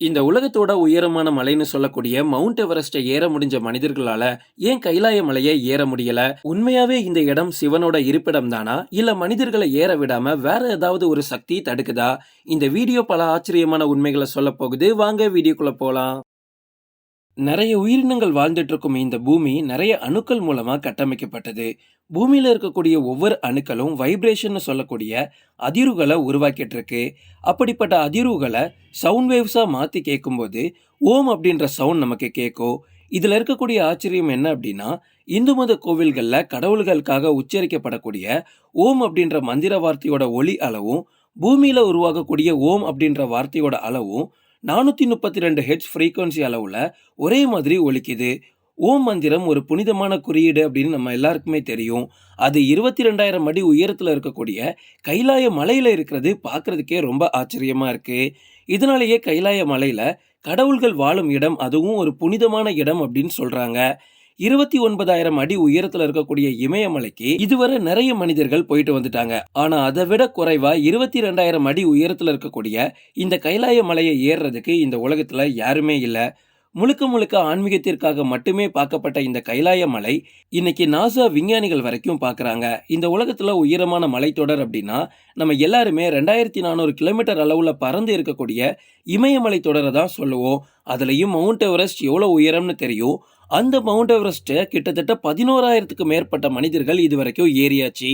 இந்த உலகத்தோட உயரமான மலைன்னு சொல்லக்கூடிய மவுண்ட் எவரெஸ்ட்டை ஏற முடிஞ்ச மனிதர்களால ஏன் கைலாய மலையை ஏற முடியல? உண்மையாவே இந்த இடம் சிவனோட இருப்பிடம் தானா இல்ல மனிதர்களை ஏற விடாம வேற ஏதாவது ஒரு சக்தி தடுக்குதா? இந்த வீடியோ பல ஆச்சரியமான உண்மைகளை சொல்ல போகுது. வாங்க வீடியோக்குள்ள போலாம். நிறைய உயிரினங்கள் வாழ்ந்துட்டு இருக்கும் இந்த பூமி நிறைய அணுக்கள் மூலமா கட்டமைக்கப்பட்டது. பூமியில் இருக்கக்கூடிய ஒவ்வொரு அணுக்களும் வைப்ரேஷன் சொல்லக்கூடிய அதிர்வுகளை உருவாக்கிட்டு இருக்கு அப்படிப்பட்ட அதிர்வுகளை சவுண்ட் வேவ்ஸாக மாற்றி கேட்கும்போது ஓம் அப்படின்ற சவுண்ட் நமக்கு கேட்கும். இதில் இருக்கக்கூடிய ஆச்சரியம் என்ன அப்படின்னா இந்து மத கோவில்களில் கடவுள்களுக்காக உச்சரிக்கப்படக்கூடிய ஓம் அப்படின்ற மந்திர வார்த்தையோட ஒளி அளவும் பூமியில் உருவாகக்கூடிய ஓம் அப்படின்ற வார்த்தையோட அளவும் நானூற்றி முப்பத்தி ரெண்டு ஹெச் ஃப்ரீக்குவன்சி அளவில் ஒரே மாதிரி ஒலிக்குது. ஓம் மந்திரம் ஒரு புனிதமான குறியீடு அப்படின்னு நம்ம எல்லாருக்குமே தெரியும். அது இருபத்தி ரெண்டாயிரம் அடி உயரத்தில் இருக்கக்கூடிய கைலாய மலையில் இருக்கிறது பார்க்கறதுக்கே ரொம்ப ஆச்சரியமாக இருக்குது இதனாலேயே கைலாய மலையில் கடவுள்கள் வாழும் இடம் அதுவும் ஒரு புனிதமான இடம் அப்படின்னு சொல்கிறாங்க இருபத்தி ஒன்பதாயிரம் அடி உயரத்தில் இருக்கக்கூடிய இமயமலைக்கு இதுவரை நிறைய மனிதர்கள் போயிட்டு வந்துட்டாங்க. ஆனால் அதை விட குறைவா இருபத்தி ரெண்டாயிரம் அடி உயரத்தில் இருக்கக்கூடிய இந்த கைலாய மலையை ஏறுறதுக்கு இந்த உலகத்தில் யாருமே இல்லை. முழுக்க முழுக்க ஆன்மீகத்திற்காக மட்டுமே பார்க்கப்பட்ட இந்த கைலாய மலை இன்னைக்கு நாசா விஞ்ஞானிகள் வரைக்கும் பார்க்குறாங்க. இந்த உலகத்தில் உயரமான மலைத்தொடர் அப்படின்னா நம்ம எல்லாருமே ரெண்டாயிரத்தி நானூறு கிலோமீட்டர் அளவில் பறந்து இருக்கக்கூடிய இமயமலை தொடரை தான் சொல்லுவோம். அதுலேயும் மவுண்ட் எவரெஸ்ட் எவ்வளோ உயரம்னு தெரியும். அந்த மவுண்ட் எவரெஸ்ட்டை கிட்டத்தட்ட பதினோராயிரத்துக்கு மேற்பட்ட மனிதர்கள் இது வரைக்கும் ஏறியாச்சு.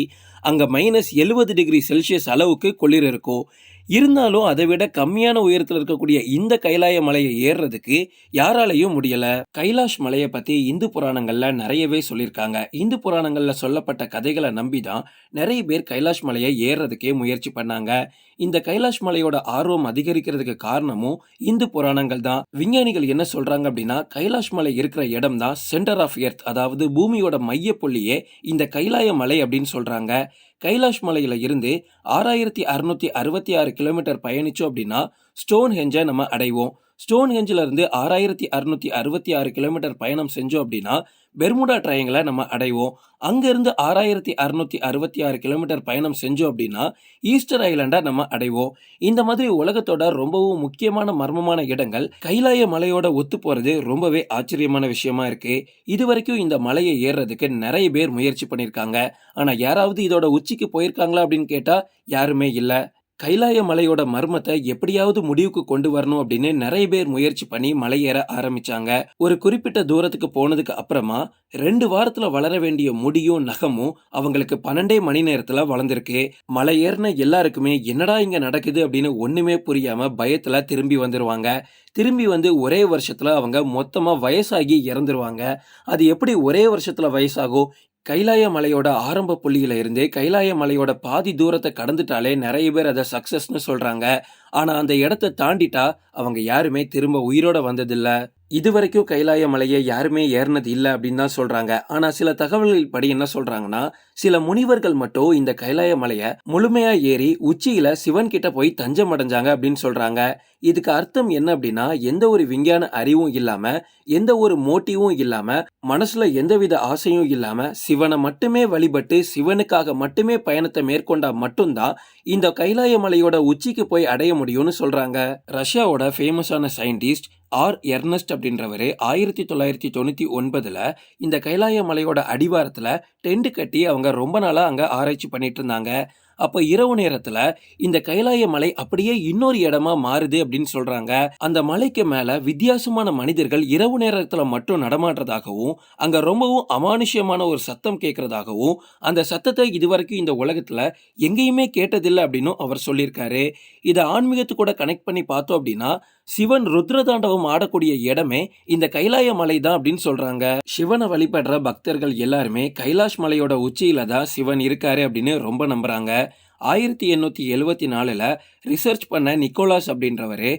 அங்கே மைனஸ் எழுபது டிகிரி செல்சியஸ் அளவுக்கு குளிர் இருக்கும். இருந்தாலும் அதை விட கம்மியான உயரத்தில் இருக்கக்கூடிய இந்த கைலாய மலையை ஏறுறதுக்கு யாராலையும் முடியல. கைலாஷ் மலையை பத்தி இந்து புராணங்கள்ல நிறையவே சொல்லியிருக்காங்க. இந்து புராணங்கள்ல சொல்லப்பட்ட கதைகளை நம்பி தான் நிறைய பேர் கைலாஷ் மலையை ஏறுறதுக்கே முயற்சி பண்ணாங்க. இந்த கைலாஷ் மலையோட ஆர்வம் அதிகரிக்கிறதுக்கு காரணமும் இந்து புராணங்கள் தான். விஞ்ஞானிகள் என்ன சொல்றாங்க அப்படின்னா கைலாஷ் மலை இருக்கிற இடம் தான் சென்டர் ஆஃப் எர்த் அதாவது பூமியோட மைய புள்ளியே இந்த கைலாய மலை அப்படின்னு சொல்றாங்க. கைலாஷ் மலையில இருந்து ஆறாயிரத்தி அறுநூத்தி அறுபத்தி ஆறு கிலோமீட்டர் பயணிச்சோம் அப்படின்னா ஸ்டோன் ஹெஞ்சை நம்ம அடைவோம். ஸ்டோன் ஹெஞ்சில் இருந்து ஆறாயிரத்தி அறுநூத்தி அறுபத்தி ஆறு கிலோமீட்டர் பயணம் செஞ்சோம் அப்படின்னா பெர்முடா ட்ரையங்களை நம்ம அடைவோம். அங்கேருந்து ஆறாயிரத்தி அறுநூத்தி அறுபத்தி ஆறு கிலோமீட்டர் பயணம் செஞ்சோம் அப்படின்னா ஈஸ்டர் ஐலாண்டை நம்ம அடைவோம். இந்த மாதிரி உலகத்தோட ரொம்பவும் முக்கியமான மர்மமான இடங்கள் கைலாய மலையோட ஒத்து போகிறது ரொம்பவே ஆச்சரியமான விஷயமா இருக்கு. இது வரைக்கும் இந்த மலையை ஏறுறதுக்கு நிறைய பேர் முயற்சி பண்ணியிருக்காங்க. ஆனால் யாராவது இதோட உச்சிக்கு போயிருக்காங்களா அப்படின்னு கேட்டால் யாருமே இல்லை. கைலாய மலையோட மர்மத்தை எப்படியாவது முடிவுக்கு கொண்டு வரணும் அப்படின்னு நிறைய பேர் முயற்சி பண்ணி மலை ஏற ஆரம்பிச்சாங்க. ஒரு குறிப்பிட்ட தூரத்துக்கு போனதுக்கு அப்புறமா ரெண்டு வாரத்துல வளர வேண்டிய முடியும் நகமும் அவங்களுக்கு பன்னெண்டே மணி நேரத்துல வளர்ந்துருக்கு. மலை ஏறின எல்லாருக்குமே என்னடா இங்க நடக்குது அப்படின்னு ஒண்ணுமே புரியாம பயத்துல திரும்பி வந்துருவாங்க. திரும்பி வந்து ஒரே வருஷத்துல அவங்க மொத்தமா வயசாகி இறந்துருவாங்க. அது எப்படி ஒரே வருஷத்துல வயசாகும்? கைலாய மலையோட ஆரம்ப புள்ளியில இருந்து கைலாய மலையோட பாதி தூரத்தை கடந்துட்டாலே நிறைய பேர் அதை சக்சஸ்னு சொல்றாங்க. ஆனா அந்த இடத்த தாண்டிட்டா அவங்க யாருமே திரும்ப உயிரோட வந்ததில்ல. இது வரைக்கும் கைலாய மலையை யாருமே ஏறினது இல்லை அப்படின்னு தான் சொல்றாங்க. ஆனா சில தகவல்கள் படி என்ன சொல்றாங்கன்னா சில முனிவர்கள் மட்டும் இந்த கைலாய மலையை முழுமையா ஏறி உச்சியில சிவன் கிட்ட போய் தஞ்சம் அடைஞ்சாங்க அப்படின்னு சொல்றாங்க. இதுக்கு அர்த்தம் என்ன அப்படின்னா எந்த ஒரு விஞ்ஞான அறிவும் இல்லாம எந்த ஒரு மோட்டிவும் இல்லாம மனசுல எந்தவித ஆசையும் இல்லாம சிவனை மட்டுமே வழிபட்டு சிவனுக்காக மட்டுமே பயணத்தை மேற்கொண்டா மட்டும்தான் இந்த கைலாய மலையோட உச்சிக்கு போய் அடைய முடியும்னு சொல்றாங்க. ரஷ்யாவோட ஃபேமஸான சயின்டிஸ்ட் ஆர். எர்னஸ்ட் அப்படின்றவர் ஆயிரத்தி தொள்ளாயிரத்தி தொண்ணூற்றி ஒன்பதில் இந்த கைலாய மலையோட அடிவாரத்தில் டென்ட் கட்டி அவங்க ரொம்ப நாளாக அங்கே ஆராய்ச்சி பண்ணிட்டு இருந்தாங்க. அப்போ இரவு நேரத்தில் இந்த கைலாய மலை அப்படியே இன்னொரு இடமா மாறுது அப்படின்னு சொல்றாங்க. அந்த மலைக்கு மேல வித்தியாசமான மனிதர்கள் இரவு நேரத்தில் மட்டும் நடமாடுறதாகவும் அங்க ரொம்பவும் அமானுஷ்யமான ஒரு சத்தம் கேட்கறதாகவும் அந்த சத்தத்தை இதுவரைக்கும் இந்த உலகத்துல எங்கேயுமே கேட்டதில்லை அப்படின்னு அவர் சொல்லியிருக்காரு. இதை ஆன்மீகத்து கூட கனெக்ட் பண்ணி பார்த்தோம் அப்படின்னா சிவன் ருத்ரதாண்டவம் ஆடக்கூடிய இடமே இந்த கைலாய மலை தான் அப்படின்னு சொல்றாங்க. சிவனை வழிபடுற பக்தர்கள் எல்லாருமே கைலாஷ் மலையோட உச்சியில தான் சிவன் இருக்காரு அப்படின்னு ரொம்ப நம்புறாங்க. ஆயிரத்தி எண்ணூற்றி எழுவத்தி நாலில் ரிசர்ச் பண்ண நிக்கோலாஸ் அப்படின்றவர்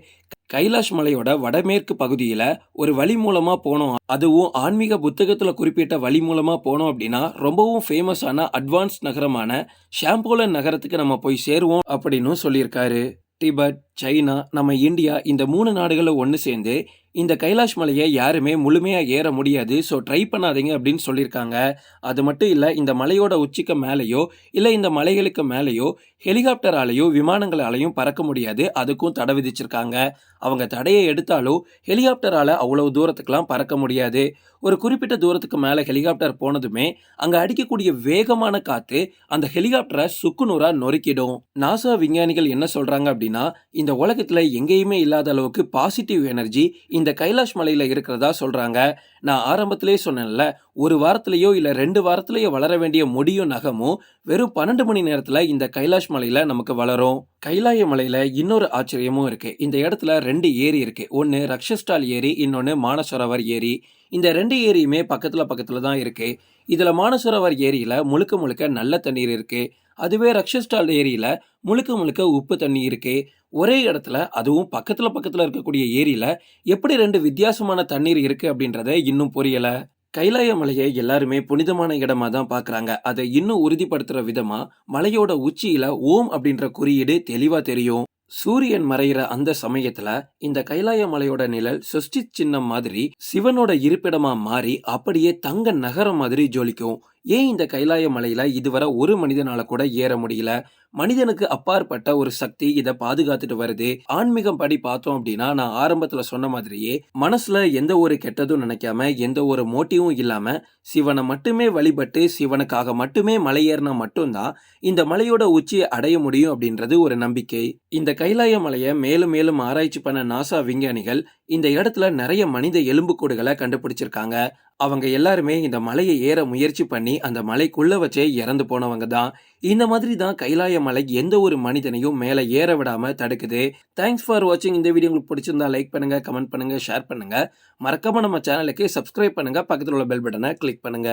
கைலாஷ் மலையோட வடமேற்கு பகுதியில் ஒரு வழி மூலமாக போனோம். அதுவும் ஆன்மீக புத்தகத்தில் குறிப்பிட்ட வழி மூலமாக போனோம் அப்படின்னா ரொம்பவும் ஃபேமஸான அட்வான்ஸ் நகரமான ஷாம்போலன் நகரத்துக்கு நம்ம போய் சேருவோம் அப்படின்னு சொல்லியிருக்காரு. டிபெட் சைனா நம்ம இந்தியா இந்த மூணு நாடுகளில் ஒன்று சேர்ந்து இந்த கைலாஷ் மலையை யாருமே முழுமையாக ஏற முடியாது. ஸோ ட்ரை பண்ணாதீங்க அப்படின்னு சொல்லியிருக்காங்க. அது மட்டும் இல்லை இந்த மலையோட உச்சிக்கு மேலேயோ இல்லை இந்த மலைகளுக்கு மேலேயோ ஹெலிகாப்டராலேயோ விமானங்களாலையும் பறக்க முடியாது. அதுக்கும் தடை விதிச்சிருக்காங்க. அவங்க தடையை எடுத்தாலும் ஹெலிகாப்டரால் அவ்வளவு தூரத்துக்கெலாம் பறக்க முடியாது. ஒரு குறிப்பிட்ட தூரத்துக்கு மேலே ஹெலிகாப்டர் போனதுமே அங்கே அடிக்கக்கூடிய வேகமான காற்று அந்த ஹெலிகாப்டரை சுக்குநூறாக நொறுக்கிடும். நாசா விஞ்ஞானிகள் என்ன சொல்கிறாங்க அப்படின்னா இந்த உலகத்தில் எங்கேயுமே இல்லாத அளவுக்கு பாசிட்டிவ் எனர்ஜி இந்த கைலாஷ் மலையில் இருக்கிறதா சொல்கிறாங்க நான் ஆரம்பத்திலே சொன்னேன்ல ஒரு வாரத்திலேயோ இல்லை ரெண்டு வாரத்திலேயோ வளர வேண்டிய முடியும் நகமும் வெறும் பன்னெண்டு மணி நேரத்தில் இந்த கைலாஷ் மலையில் நமக்கு வளரும். கைலாய மலையில் இன்னொரு ஆச்சரியமும் இருக்குது இந்த இடத்துல ரெண்டு ஏரி இருக்குது ஒன்று ரக்ஷஸ்டால் ஏரி இன்னொன்று மானசரோவர் ஏரி. இந்த ரெண்டு ஏரியுமே பக்கத்தில் பக்கத்தில் தான் இருக்குது இதில் மானசரோவர் ஏரியில் முழுக்க முழுக்க நல்ல தண்ணீர் இருக்குது அதுவே ரக்ஷஸ்டால் ஏரியில் முழுக்க முழுக்க உப்பு தண்ணி இருக்குது ஒரே இடத்துல அதுவும் பக்கத்தில் பக்கத்தில் இருக்கக்கூடிய ஏரியில் எப்படி ரெண்டு வித்தியாசமான தண்ணீர் இருக்குது அப்படின்றத இன்னும் புரியலை. கைலாய மலையை எல்லாருமே புனிதமான இடமா தான் பார்க்குறாங்க அதை இன்னும் உறுதிப்படுத்துகிற விதமாக மலையோட உச்சியில் ஓம் அப்படின்ற குறியீடு தெளிவாக தெரியும். சூரியன் மறையிற அந்த சமயத்துல இந்த கைலாய மலையோட நிழல் சொஸ்டி சின்னம் மாதிரி சிவனோட இருப்பிடமா மாறி அப்படியே தங்க நகரம் மாதிரி ஜொலிக்கும். ஏன் இந்த கைலாய மலையில இதுவரை ஒரு மனிதனால கூட ஏற முடியல? மனிதனுக்கு அப்பாற்பட்ட ஒரு சக்தி இதை பாதுகாத்துட்டு வருது. ஆன்மீகம் படி பார்த்தோம் அப்படின்னா நான் ஆரம்பத்துல சொன்ன மாதிரியே மனசுல எந்த ஒரு கெட்டதும் நினைக்காம எந்த ஒரு மோட்டிவும் இல்லாம சிவனை மட்டுமே வழிபட்டு சிவனுக்காக மட்டுமே மலை ஏறினா மட்டும்தான் இந்த மலையோட உச்சியை அடைய முடியும் அப்படின்றது ஒரு நம்பிக்கை. இந்த கைலாய மலையை மேலும் மேலும் ஆராய்ச்சி பண்ண நாசா விஞ்ஞானிகள் இந்த இடத்துல நிறைய மனித எலும்புக்கூடுகளை கண்டுபிடிச்சிருக்காங்க. அவங்க எல்லாருமே இந்த மலையை ஏற முயற்சி பண்ணி அந்த மலைக்குள்ள வச்சே இறந்து போனவங்க தான். இந்த மாதிரி தான் கைலாய மலை எந்த ஒரு மனிதனையும் மேலே ஏற விடாம தடுக்குது. தேங்க்ஸ் ஃபார் வாட்சிங் இந்த வீடியோ உங்களுக்கு பிடிச்சிருந்தா லைக் பண்ணுங்க கமெண்ட் பண்ணுங்க ஷேர் பண்ணுங்க. மறக்காம நம்ம சேனலுக்கு சப்ஸ்கிரைப் பண்ணுங்க. பக்கத்தில் உள்ள பெல் பட்டனை கிளிக் பண்ணுங்க.